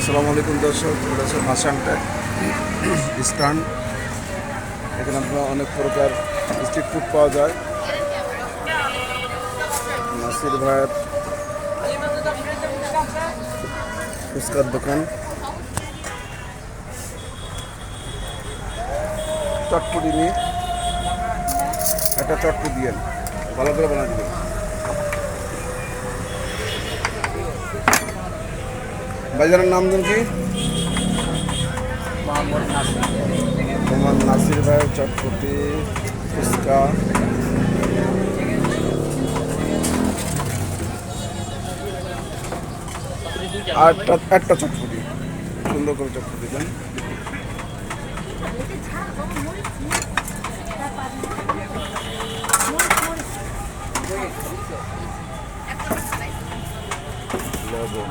আসসালামু আলাইকুম দর্শক, এটা হচ্ছে ট্যাগ স্ট্যান্ড এখানে আপনার অনেক প্রকার স্ট্রিট ফুড পাওয়া যায়। নাসির ভাইয়ের ফুচকার দোকান। চটপুটি নিয়ে, একটা চটপুটি দিয়ে ভালো করে বানা দিবেন। বাজারের নাম দেন কি? তোমার নাসির। ভাই চটপটি ফুচকা। আটটা একটা চটপটি। সুন্দর করে চটপটি দেন। লবণ।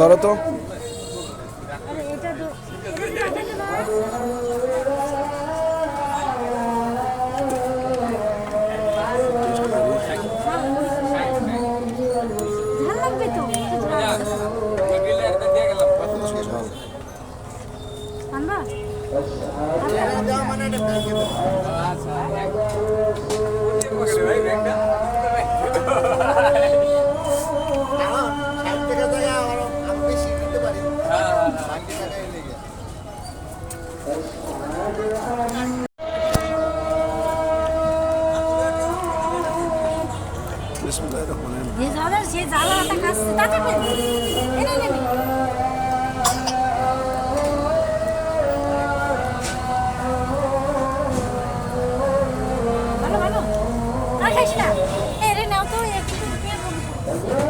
ধরো তো। বিসমুল্লাহির রহমানির রহিম। যে জ্বালা সে জ্বালাটা কাছে তাতে পেন এরে নাও তো একটু